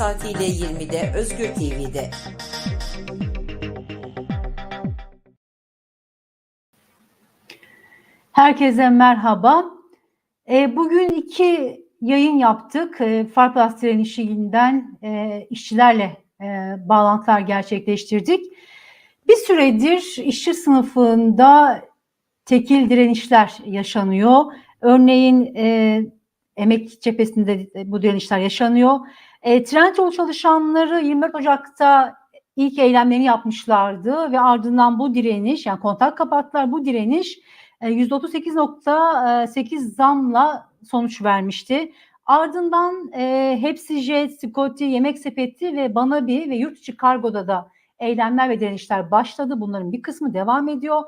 saatiyle 20'de Özgür TV'de. Herkese merhaba. E, bugün iki yayın yaptık. E, Farklı direnişinden e, işçilerle bağlantılar gerçekleştirdik. Bir süredir işçi sınıfında tekil direnişler yaşanıyor. Örneğin e, emek cephesinde bu direnişler yaşanıyor. E, Trendyol çalışanları 24 Ocak'ta ilk eylemlerini yapmışlardı ve ardından bu direniş yani kontak kapattılar bu direniş %38.8 zamla sonuç vermişti. Ardından e, Hepsi Jet, Scotty, Yemek Sepeti ve Banabi ve yurt içi kargoda da eylemler ve direnişler başladı. Bunların bir kısmı devam ediyor.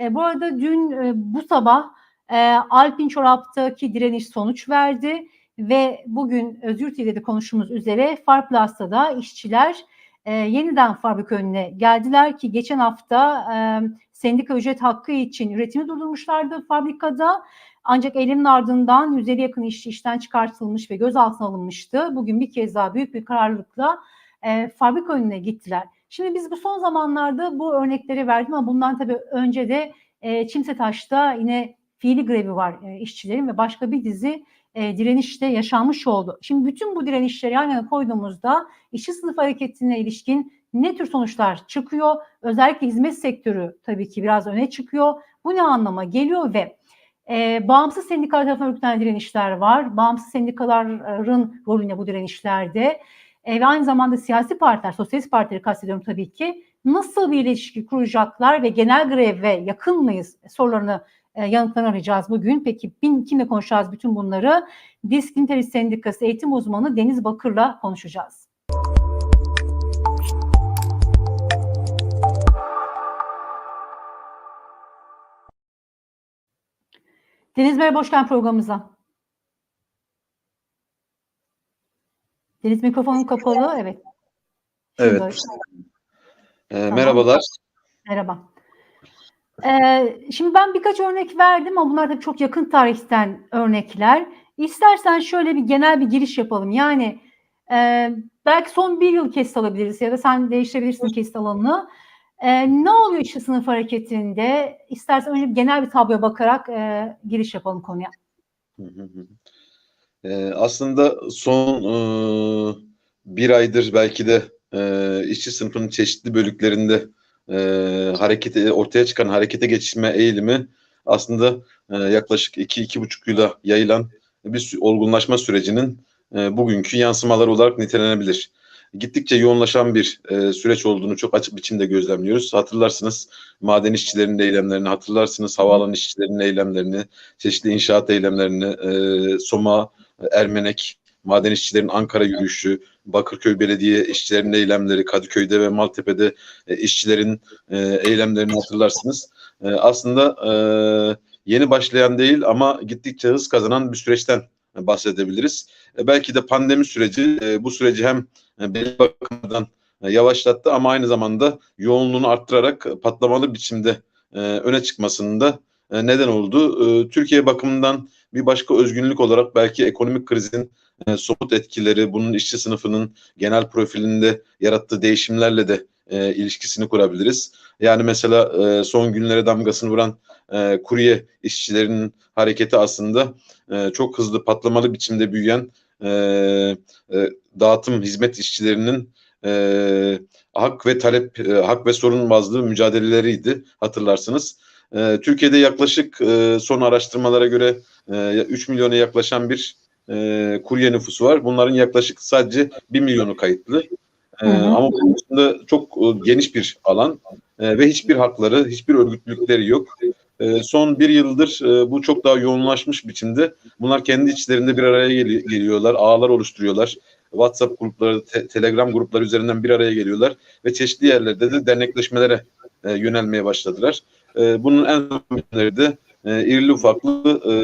E, bu arada dün e, bu sabah e, Alpin Çorap'taki direniş sonuç verdi ve bugün Özgür TV'de konuştuğumuz üzere Farplus'ta da işçiler e, yeniden fabrika önüne geldiler ki geçen hafta e, sendika ücret hakkı için üretimi durdurmuşlardı fabrikada. Ancak eylemin ardından 150 yakın işçi işten çıkartılmış ve gözaltına alınmıştı. Bugün bir kez daha büyük bir kararlılıkla e, fabrika önüne gittiler. Şimdi biz bu son zamanlarda bu örnekleri verdim ama bundan tabii önce de e, Çimsetaş'ta yine fiili grevi var e, işçilerin ve başka bir dizi e, direnişte yaşanmış oldu. Şimdi bütün bu direnişleri yan yana koyduğumuzda işçi sınıf hareketine ilişkin ne tür sonuçlar çıkıyor? Özellikle hizmet sektörü tabii ki biraz öne çıkıyor. Bu ne anlama geliyor ve e, bağımsız sendikalar tarafından örgütlenen direnişler var. Bağımsız sendikaların rolüne bu direnişlerde e, ve aynı zamanda siyasi partiler, sosyalist partileri kastediyorum tabii ki nasıl bir ilişki kuracaklar ve genel greve yakın mıyız sorularını e, yanıtlarını arayacağız bugün. Peki bin, kimle konuşacağız bütün bunları? Disk Interis Sendikası eğitim uzmanı Deniz Bakır'la konuşacağız. Deniz merhaba, hoş geldin programımıza. Deniz mikrofonun kapalı, evet. Evet. Ee, tamam. Merhabalar. Merhaba. Ee, şimdi ben birkaç örnek verdim ama bunlar da çok yakın tarihten örnekler. İstersen şöyle bir genel bir giriş yapalım. Yani e, belki son bir yıl kesit alabiliriz ya da sen değiştirebilirsin kesit alanını. E, ne oluyor işçi sınıf hareketinde? İstersen önce bir genel bir tabloya bakarak e, giriş yapalım konuya. E, aslında son e, bir aydır belki de e, işçi sınıfının çeşitli bölüklerinde e, harekete ortaya çıkan harekete geçme eğilimi aslında e, yaklaşık iki iki buçuk yıla yayılan bir olgunlaşma sürecinin e, bugünkü yansımaları olarak nitelenebilir. Gittikçe yoğunlaşan bir e, süreç olduğunu çok açık biçimde gözlemliyoruz. Hatırlarsınız maden işçilerinin eylemlerini, hatırlarsınız havaalanı işçilerinin eylemlerini, çeşitli inşaat eylemlerini, e, Soma, Ermenek, maden işçilerin Ankara yürüyüşü, Bakırköy Belediye işçilerinin eylemleri, Kadıköy'de ve Maltepe'de e, işçilerin e, eylemlerini hatırlarsınız. E, aslında yeni başlayan değil ama gittikçe hız kazanan bir süreçten bahsedebiliriz. Belki de pandemi süreci bu süreci hem e, belli bakımdan yavaşlattı ama aynı zamanda yoğunluğunu arttırarak patlamalı biçimde öne çıkmasında neden oldu. Türkiye bakımından bir başka özgünlük olarak belki ekonomik krizin e, somut etkileri, bunun işçi sınıfının genel profilinde yarattığı değişimlerle de e, ilişkisini kurabiliriz. Yani mesela e, son günlere damgasını vuran e, kurye işçilerinin hareketi aslında e, çok hızlı patlamalı biçimde büyüyen e, e, dağıtım hizmet işçilerinin e, hak ve talep, e, hak ve sorun bazlı mücadeleleriydi hatırlarsınız. E, Türkiye'de yaklaşık e, son araştırmalara göre e, 3 milyona yaklaşan bir e, kurye nüfusu var. Bunların yaklaşık sadece 1 milyonu kayıtlı. E, ama bunun dışında çok e, geniş bir alan e, ve hiçbir hakları, hiçbir örgütlülükleri yok. E, son bir yıldır e, bu çok daha yoğunlaşmış biçimde. Bunlar kendi içlerinde bir araya gel- geliyorlar, ağlar oluşturuyorlar. WhatsApp grupları, te- Telegram grupları üzerinden bir araya geliyorlar ve çeşitli yerlerde de dernekleşmelere e, yönelmeye başladılar. E, bunun en önemlileri de e, irili ufaklı e,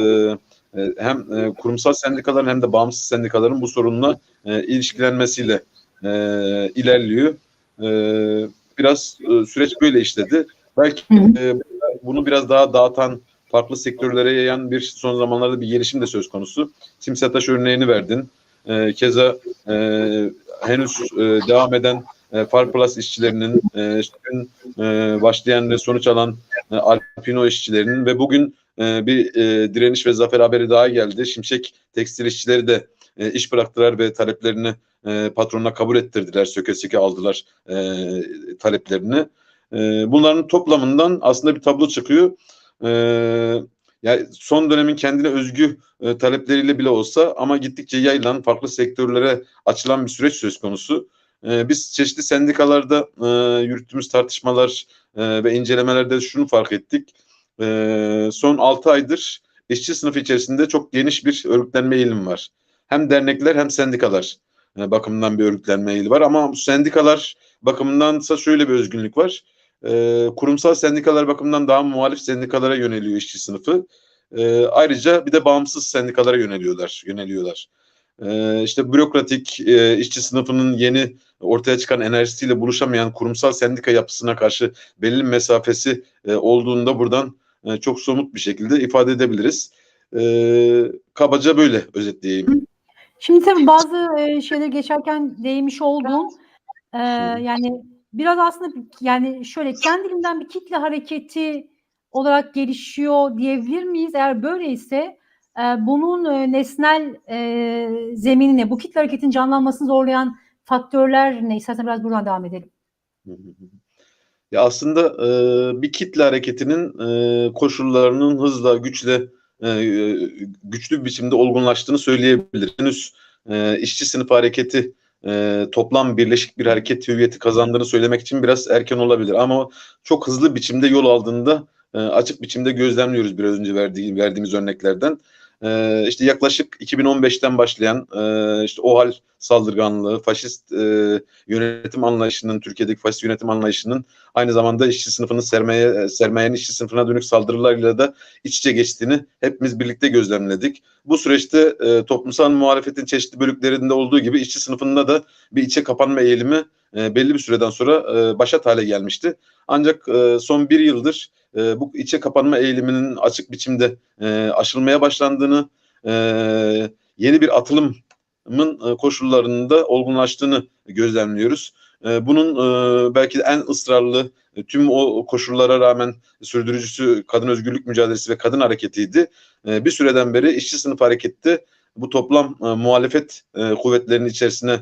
hem e, kurumsal sendikaların hem de bağımsız sendikaların bu sorunla e, ilişkilenmesiyle e, ilerliyor. E, biraz e, süreç böyle işledi. Belki e, bunu biraz daha dağıtan, farklı sektörlere yayan bir son zamanlarda bir gelişim de söz konusu. Simsataş örneğini verdin. E, keza e, henüz e, devam eden e, Farplas işçilerinin, e, dün e, başlayan ve sonuç alan e, Alpino işçilerinin ve bugün e, bir e, direniş ve zafer haberi daha geldi. Şimşek tekstil işçileri de e, iş bıraktılar ve taleplerini e, patronuna kabul ettirdiler. Söke söke aldılar e, taleplerini. Bunların toplamından aslında bir tablo çıkıyor. Yani son dönemin kendine özgü talepleriyle bile olsa ama gittikçe yayılan farklı sektörlere açılan bir süreç söz konusu. Biz çeşitli sendikalarda yürüttüğümüz tartışmalar ve incelemelerde şunu fark ettik. E, son 6 aydır işçi sınıfı içerisinde çok geniş bir örgütlenme eğilimi var. Hem dernekler hem sendikalar e, bakımından bir örgütlenme eğilimi var ama sendikalar bakımındansa şöyle bir özgünlük var. E, kurumsal sendikalar bakımından daha muhalif sendikalara yöneliyor işçi sınıfı. E, ayrıca bir de bağımsız sendikalara yöneliyorlar. yöneliyorlar. E, işte bürokratik e, işçi sınıfının yeni ortaya çıkan enerjisiyle buluşamayan kurumsal sendika yapısına karşı belli mesafesi e, olduğunda buradan e, çok somut bir şekilde ifade edebiliriz. E, kabaca böyle özetleyeyim. Şimdi tabii bazı e, şeyleri geçerken değmiş olduğum e, yani biraz aslında yani şöyle kendiliğinden bir kitle hareketi olarak gelişiyor diyebilir miyiz? Eğer böyleyse e, bunun e, nesnel e, zeminine, bu kitle hareketin canlanmasını zorlayan faktörler ne? İstersen biraz buradan devam edelim. Ya aslında e, bir kitle hareketinin e, koşullarının hızla, güçle, e, güçlü bir biçimde olgunlaştığını söyleyebiliriz. Henüz e, işçi sınıfı hareketi e, toplam birleşik bir hareket hüviyeti kazandığını söylemek için biraz erken olabilir. Ama çok hızlı biçimde yol aldığında e, açık biçimde gözlemliyoruz biraz önce verdiğim, verdiğimiz örneklerden. E, işte yaklaşık 2015'ten başlayan e, işte OHAL saldırganlığı, faşist e, yönetim anlayışının, Türkiye'deki faşist yönetim anlayışının aynı zamanda işçi sınıfının sermaye, sermayenin işçi sınıfına dönük saldırılarıyla da iç içe geçtiğini hepimiz birlikte gözlemledik. Bu süreçte e, toplumsal muhalefetin çeşitli bölüklerinde olduğu gibi işçi sınıfında da bir içe kapanma eğilimi e, belli bir süreden sonra e, başat hale gelmişti. Ancak e, son bir yıldır e, bu içe kapanma eğiliminin açık biçimde e, aşılmaya başlandığını, e, yeni bir atılımın e, koşullarında olgunlaştığını gözlemliyoruz. E, bunun e, belki de en ısrarlı tüm o koşullara rağmen sürdürücüsü kadın özgürlük mücadelesi ve kadın hareketiydi. Bir süreden beri işçi sınıf harekette bu toplam muhalefet kuvvetlerinin içerisine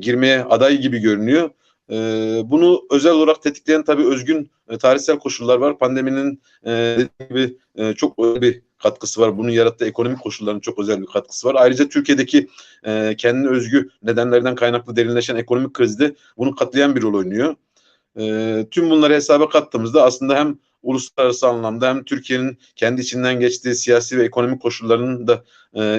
girmeye aday gibi görünüyor. E, bunu özel olarak tetikleyen tabii özgün e, tarihsel koşullar var. Pandeminin e, gibi e, çok özel bir katkısı var. Bunun yarattığı ekonomik koşulların çok özel bir katkısı var. Ayrıca Türkiye'deki e, kendine özgü nedenlerden kaynaklı derinleşen ekonomik krizde bunu katlayan bir rol oynuyor. E, tüm bunları hesaba kattığımızda aslında hem uluslararası anlamda hem Türkiye'nin kendi içinden geçtiği siyasi ve ekonomik koşullarının da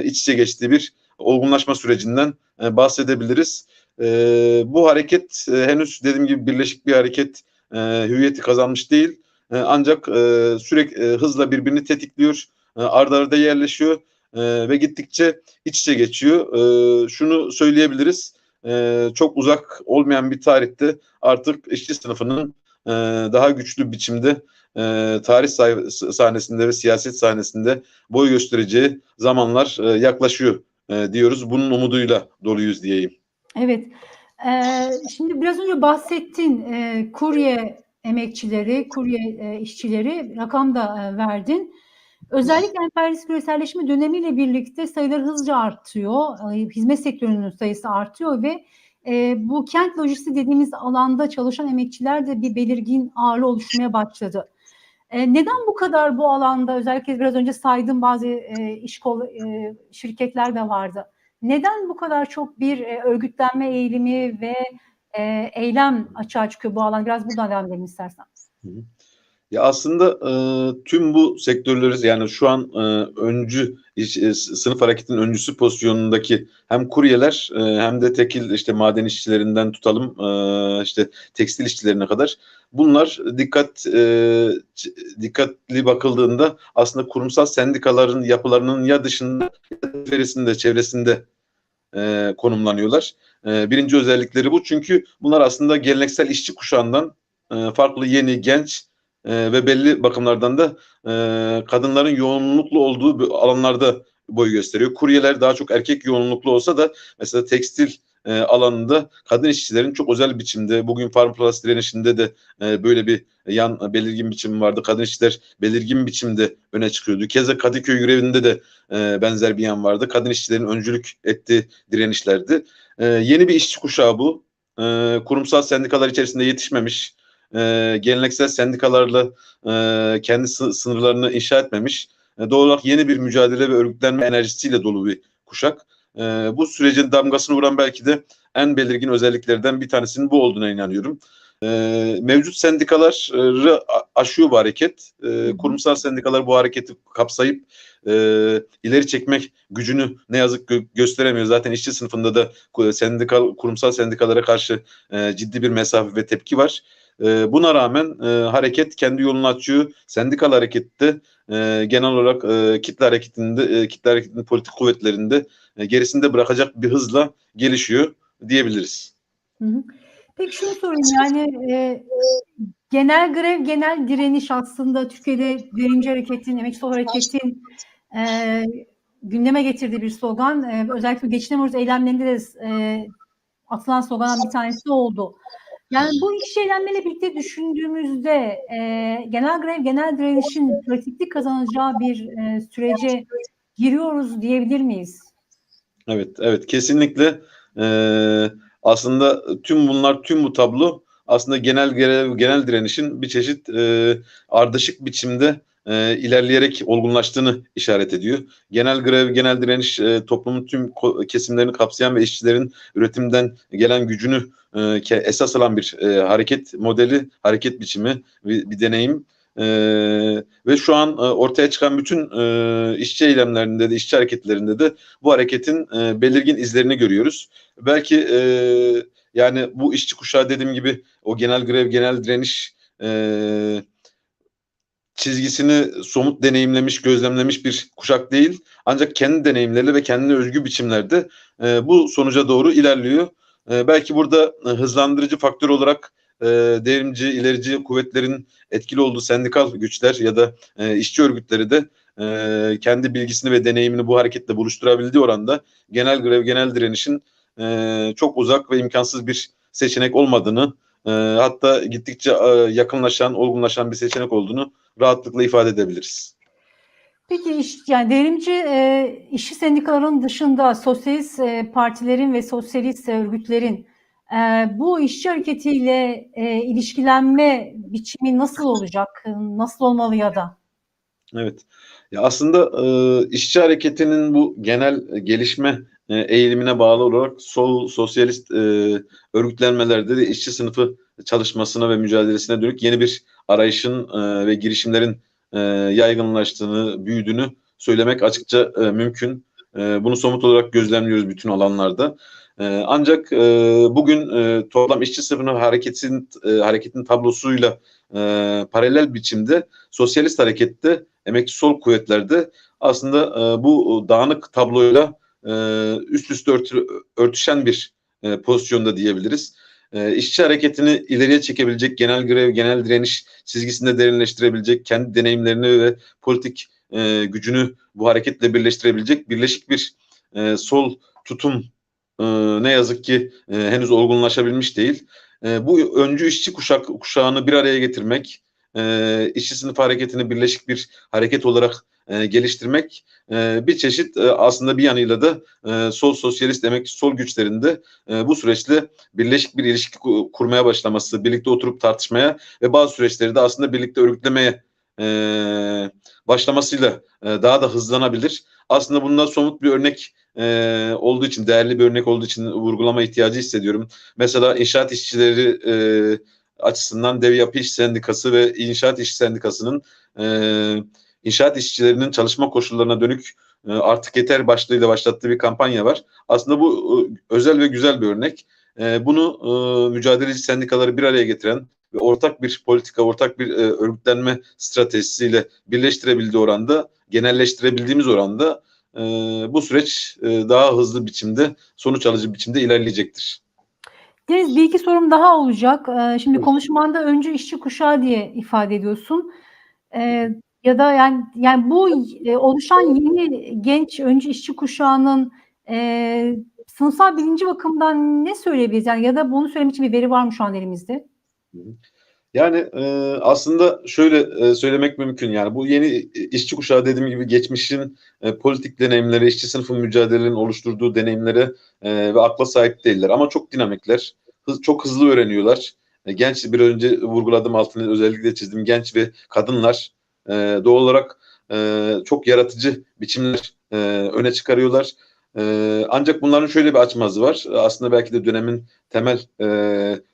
iç içe geçtiği bir olgunlaşma sürecinden bahsedebiliriz. E, bu hareket e, henüz dediğim gibi birleşik bir hareket e, hüviyeti kazanmış değil. E, ancak e, sürekli e, hızla birbirini tetikliyor, e, arda arda yerleşiyor e, ve gittikçe iç içe geçiyor. E, şunu söyleyebiliriz, e, çok uzak olmayan bir tarihte artık işçi sınıfının e, daha güçlü biçimde e, tarih sahnesinde ve siyaset sahnesinde boy göstereceği zamanlar e, yaklaşıyor e, diyoruz. Bunun umuduyla doluyuz diyeyim. Evet. Ee, şimdi biraz önce bahsettin e, kurye emekçileri, kurye e, işçileri rakam da e, verdin. Özellikle emperyalist küreselleşme dönemiyle birlikte sayılar hızlıca artıyor. Hizmet sektörünün sayısı artıyor ve e, bu kent lojistiği dediğimiz alanda çalışan emekçiler de bir belirgin ağırlığı oluşturmaya başladı. E, neden bu kadar bu alanda özellikle biraz önce saydığım bazı e, iş kol, e, şirketler de vardı. Neden bu kadar çok bir e, örgütlenme eğilimi ve e, eylem açığa çıkıyor bu alan? Biraz buradan devam edelim istersen. Ya aslında e, tüm bu sektörleri yani şu an e, öncü e, sınıf hareketinin öncüsü pozisyonundaki hem kuryeler e, hem de tekil işte maden işçilerinden tutalım e, işte tekstil işçilerine kadar bunlar dikkat e, dikkatli bakıldığında aslında kurumsal sendikaların yapılarının ya dışında ya çevresinde e, konumlanıyorlar. E, birinci özellikleri bu çünkü bunlar aslında geleneksel işçi kuşağından e, farklı yeni genç e, ve belli bakımlardan da e, kadınların yoğunluklu olduğu alanlarda boy gösteriyor. Kuryeler daha çok erkek yoğunluklu olsa da mesela tekstil e, alanında kadın işçilerin çok özel biçimde bugün Farm Plus direnişinde de e, böyle bir yan belirgin biçim vardı. Kadın işçiler belirgin biçimde öne çıkıyordu. Keza Kadıköy grevinde de e, benzer bir yan vardı. Kadın işçilerin öncülük ettiği direnişlerdi. E, yeni bir işçi kuşağı bu. E, kurumsal sendikalar içerisinde yetişmemiş. E, geleneksel sendikalarla e, kendi sı- sınırlarını inşa etmemiş. E, doğal olarak yeni bir mücadele ve örgütlenme enerjisiyle dolu bir kuşak. E, bu sürecin damgasını vuran belki de en belirgin özelliklerden bir tanesinin bu olduğuna inanıyorum. E, mevcut sendikaları aşıyor bu hareket. E, kurumsal sendikalar bu hareketi kapsayıp e, ileri çekmek gücünü ne yazık gö- gösteremiyor. Zaten işçi sınıfında da sendikal kurumsal sendikalara karşı e, ciddi bir mesafe ve tepki var. E, buna rağmen e, hareket kendi yolunu açıyor. Sendikal harekette e, genel olarak e, kitle hareketinde e, kitle hareketinin politik kuvvetlerinde e, gerisinde bırakacak bir hızla gelişiyor diyebiliriz. Hı hı. Peki şunu sorayım yani e, genel grev, genel direniş aslında Türkiye'de devrimci hareketin, emekçi sol hareketin e, gündeme getirdiği bir slogan. E, özellikle geçinemiyoruz eylemlerinde de e, atılan sloganın bir tanesi oldu. Yani bu iki eylemlerle birlikte düşündüğümüzde e, genel grev, genel direnişin pratiklik kazanacağı bir e, sürece giriyoruz diyebilir miyiz? Evet, evet kesinlikle. Ee, aslında tüm bunlar, tüm bu tablo aslında genel genel, genel direnişin bir çeşit e, ardışık biçimde e, ilerleyerek olgunlaştığını işaret ediyor. Genel grev, genel direniş e, toplumun tüm kesimlerini kapsayan ve işçilerin üretimden gelen gücünü e, esas alan bir e, hareket modeli, hareket biçimi, bir, bir deneyim. E, ve şu an e, ortaya çıkan bütün e, işçi eylemlerinde de, işçi hareketlerinde de bu hareketin e, belirgin izlerini görüyoruz. Belki e, yani bu işçi kuşağı dediğim gibi o genel grev, genel direniş e, çizgisini somut deneyimlemiş, gözlemlemiş bir kuşak değil. Ancak kendi deneyimleriyle ve kendine özgü biçimlerde e, bu sonuca doğru ilerliyor. E, belki burada e, hızlandırıcı faktör olarak e, devrimci, ilerici kuvvetlerin etkili olduğu sendikal güçler ya da e, işçi örgütleri de e, kendi bilgisini ve deneyimini bu hareketle buluşturabildiği oranda genel grev, genel direnişin e, çok uzak ve imkansız bir seçenek olmadığını e, hatta gittikçe e, yakınlaşan, olgunlaşan bir seçenek olduğunu rahatlıkla ifade edebiliriz. Peki iş, yani devrimci e, işçi sendikaların dışında sosyalist e, partilerin ve sosyalist örgütlerin e, bu işçi hareketiyle e, ilişkilenme biçimi nasıl olacak? Nasıl olmalı ya da? Evet. Ya aslında e, işçi hareketinin bu genel gelişme e, eğilimine bağlı olarak sol sosyalist e, örgütlenmelerde de işçi sınıfı çalışmasına ve mücadelesine dönük yeni bir arayışın e, ve girişimlerin e, yaygınlaştığını, büyüdüğünü söylemek açıkça e, mümkün. E, bunu somut olarak gözlemliyoruz bütün alanlarda. E, ancak e, bugün e, toplam işçi sınıfının hareketin e, hareketin tablosuyla e, paralel biçimde sosyalist harekette emekçi sol kuvvetlerde aslında e, bu dağınık tabloyla e, üst üste örtü, örtüşen bir e, pozisyonda diyebiliriz. E, işçi hareketini ileriye çekebilecek, genel grev, genel direniş çizgisinde derinleştirebilecek, kendi deneyimlerini ve politik e, gücünü bu hareketle birleştirebilecek birleşik bir e, sol tutum e, ne yazık ki e, henüz olgunlaşabilmiş değil. E, bu öncü işçi kuşak kuşağını bir araya getirmek, e, işçi sınıf hareketini birleşik bir hareket olarak e, geliştirmek e, bir çeşit e, aslında bir yanıyla da e, sol sosyalist emekçi sol güçlerinde e, bu süreçte birleşik bir ilişki ku- kurmaya başlaması, birlikte oturup tartışmaya ve bazı süreçleri de aslında birlikte örgütlemeye e, başlamasıyla e, daha da hızlanabilir. Aslında bundan somut bir örnek e, olduğu için, değerli bir örnek olduğu için vurgulama ihtiyacı hissediyorum. Mesela inşaat işçileri e, açısından Dev Yapı İş Sendikası ve İnşaat İş Sendikası'nın e, inşaat işçilerinin çalışma koşullarına dönük e, artık yeter başlığıyla başlattığı bir kampanya var. Aslında bu e, özel ve güzel bir örnek. E, bunu e, mücadeleci sendikaları bir araya getiren ve ortak bir politika, ortak bir e, örgütlenme stratejisiyle birleştirebildiği oranda, genelleştirebildiğimiz oranda e, bu süreç e, daha hızlı biçimde, sonuç alıcı biçimde ilerleyecektir. Deniz bir iki sorum daha olacak. Şimdi konuşmanda öncü işçi kuşağı diye ifade ediyorsun. Ya da yani yani bu e, oluşan yeni genç öncü işçi kuşağının e, sınıfsal bilinci bakımından ne söyleyebiliriz? Yani ya da bunu söylemek için bir veri var mı şu an elimizde? Yani e, aslında şöyle e, söylemek mümkün yani bu yeni işçi kuşağı dediğim gibi geçmişin e, politik deneyimleri, işçi sınıfın mücadelelerinin oluşturduğu deneyimlere e, ve akla sahip değiller ama çok dinamikler, hız, çok hızlı öğreniyorlar. E, genç bir önce vurguladım altını özellikle çizdim genç ve kadınlar e, doğal olarak e, çok yaratıcı biçimler e, öne çıkarıyorlar. E, ancak bunların şöyle bir açmazı var. Aslında belki de dönemin temel e,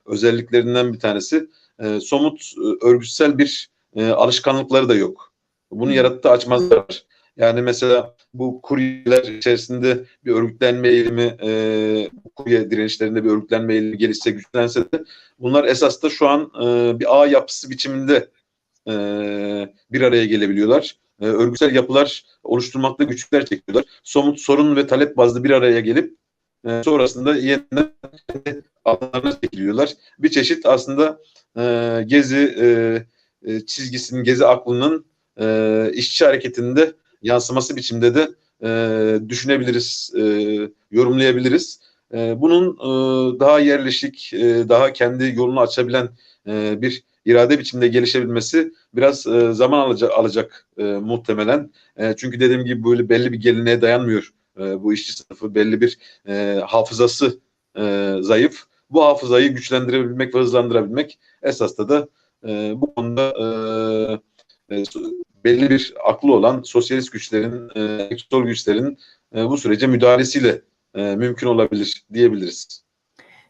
özelliklerinden bir tanesi e, somut e, örgütsel bir e, alışkanlıkları da yok. Bunu yarattığı açmazlar var. Yani mesela bu kuryeler içerisinde bir örgütlenme eğilimi, e, kurye direnişlerinde bir örgütlenme eğilimi gelişse güçlense de bunlar esas da şu an e, bir ağ yapısı biçiminde e, bir araya gelebiliyorlar. E, örgütsel yapılar oluşturmakta güçlükler çekiyorlar. Somut sorun ve talep bazlı bir araya gelip e, sonrasında yeniden alanlarına çekiliyorlar. Bir çeşit aslında e, gezi e, e, çizgisinin, gezi aklının e, işçi hareketinde yansıması biçimde de e, düşünebiliriz, e, yorumlayabiliriz. E, bunun e, daha yerleşik, e, daha kendi yolunu açabilen e, bir irade biçimde gelişebilmesi biraz e, zaman alacak, alacak e, muhtemelen. E, çünkü dediğim gibi böyle belli bir geleneğe dayanmıyor e, bu işçi sınıfı. Belli bir e, hafızası e, zayıf. Bu hafızayı güçlendirebilmek ve hızlandırabilmek esas da da e, bu konuda e, e, belli bir aklı olan sosyalist güçlerin, e, sol güçlerin e, bu sürece müdahalesiyle e, mümkün olabilir diyebiliriz.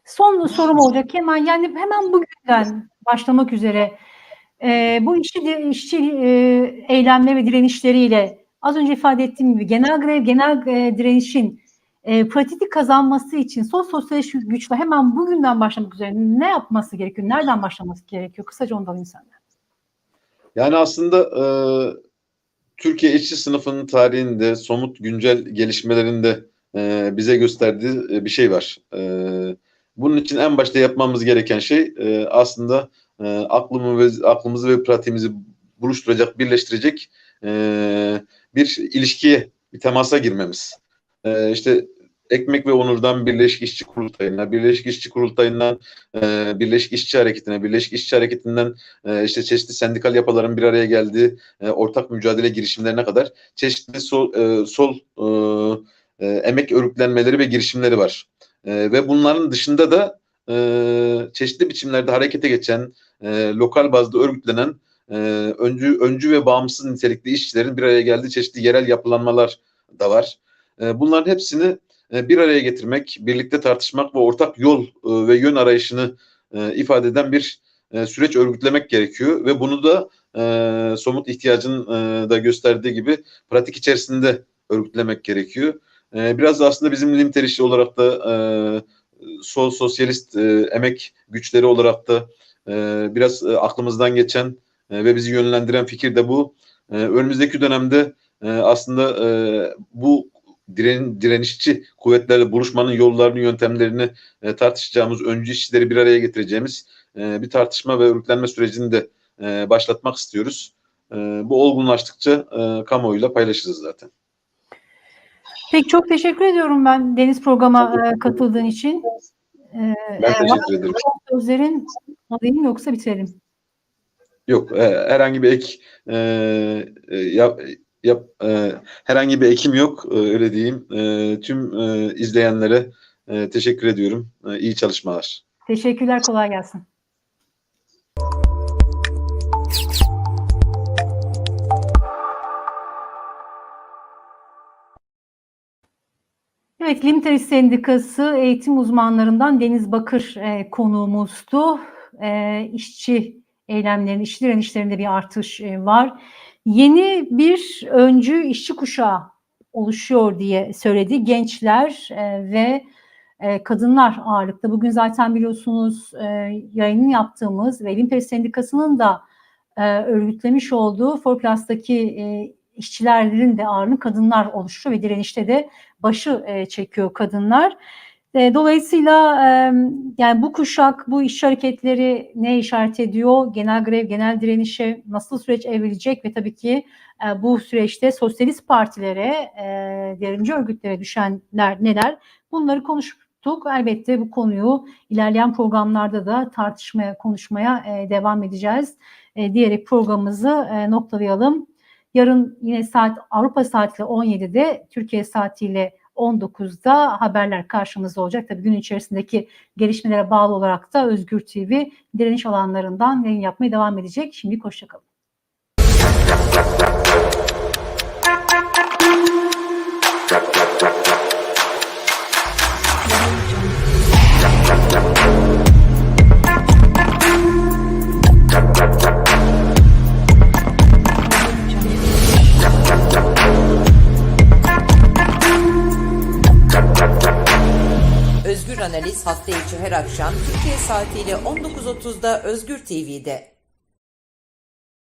Son sorum olacak hemen yani hemen bugünden başlamak üzere e, bu işçi, işçi e, eylemleri ve direnişleriyle az önce ifade ettiğim gibi genel grev, genel e, direnişin e, pratiklik kazanması için sol sosyalist güçle hemen bugünden başlamak üzere ne yapması gerekiyor? Nereden başlaması gerekiyor? Kısaca alayım senden. Yani aslında e, Türkiye işçi sınıfının tarihinde somut güncel gelişmelerinde e, bize gösterdiği e, bir şey var. E, bunun için en başta yapmamız gereken şey e, aslında e, aklımı aklımızı ve pratiğimizi buluşturacak, birleştirecek e, bir ilişkiye, bir temasa girmemiz. E, işte Ekmek ve Onur'dan Birleşik İşçi Kurultayı'na, Birleşik İşçi Kurultayı'ndan e, Birleşik İşçi Hareketi'ne, Birleşik İşçi Hareketi'nden e, işte çeşitli sendikal yapıların bir araya geldiği e, ortak mücadele girişimlerine kadar çeşitli sol, e, sol e, e, emek örgütlenmeleri ve girişimleri var. E, ve bunların dışında da e, çeşitli biçimlerde harekete geçen, e, lokal bazda örgütlenen e, öncü, öncü ve bağımsız nitelikli işçilerin bir araya geldiği çeşitli yerel yapılanmalar da var. E, bunların hepsini e, bir araya getirmek, birlikte tartışmak ve ortak yol e, ve yön arayışını e, ifade eden bir süreç örgütlemek gerekiyor ve bunu da somut ihtiyacın da gösterdiği gibi pratik içerisinde örgütlemek gerekiyor. Biraz da aslında bizim limiter işi olarak da sol sosyalist emek güçleri olarak da biraz aklımızdan geçen ve bizi yönlendiren fikir de bu. Önümüzdeki dönemde aslında bu diren, direnişçi kuvvetlerle buluşmanın yollarını, yöntemlerini e, tartışacağımız, öncü işçileri bir araya getireceğimiz e, bir tartışma ve örgütlenme sürecini de e, başlatmak istiyoruz. E, bu olgunlaştıkça e, kamuoyuyla paylaşırız zaten. Peki çok teşekkür ediyorum ben Deniz programa e, katıldığın için. E, ben teşekkür ederim. Sözlerin alayım yoksa bitirelim. Yok, e, herhangi bir ek e, e, yap, yap, e, herhangi bir ekim yok e, öyle diyeyim. E, tüm e, izleyenlere e, teşekkür ediyorum. E, iyi çalışmalar. Teşekkürler kolay gelsin. Evet, Limiteris Sendikası eğitim uzmanlarından Deniz Bakır e, konuğumuzdu. E, işçi eylemlerinin, işçi direnişlerinde bir artış e, var yeni bir öncü işçi kuşağı oluşuyor diye söyledi. Gençler e, ve e, kadınlar ağırlıkta. Bugün zaten biliyorsunuz e, yayının yaptığımız ve Elim Sendikası'nın da e, örgütlemiş olduğu Forplus'taki e, işçilerin de ağırlığı kadınlar oluşuyor ve direnişte de başı e, çekiyor kadınlar. E, Dolayısıyla e, yani bu kuşak, bu iş hareketleri ne işaret ediyor? Genel grev, genel direnişe nasıl süreç evrilecek ve tabii ki e, bu süreçte sosyalist partilere, e, devrimci örgütlere düşenler neler? Bunları konuştuk. Elbette bu konuyu ilerleyen programlarda da tartışmaya, konuşmaya e, devam edeceğiz. E, diyerek programımızı e, noktalayalım. Yarın yine saat Avrupa saatiyle 17'de, Türkiye saatiyle 19'da haberler karşımızda olacak. Tabii gün içerisindeki gelişmelere bağlı olarak da Özgür TV direniş alanlarından yayın yapmaya devam edecek. Şimdi hoşçakalın. Analiz hafta içi her akşam Türkiye saatiyle 19.30'da Özgür TV'de.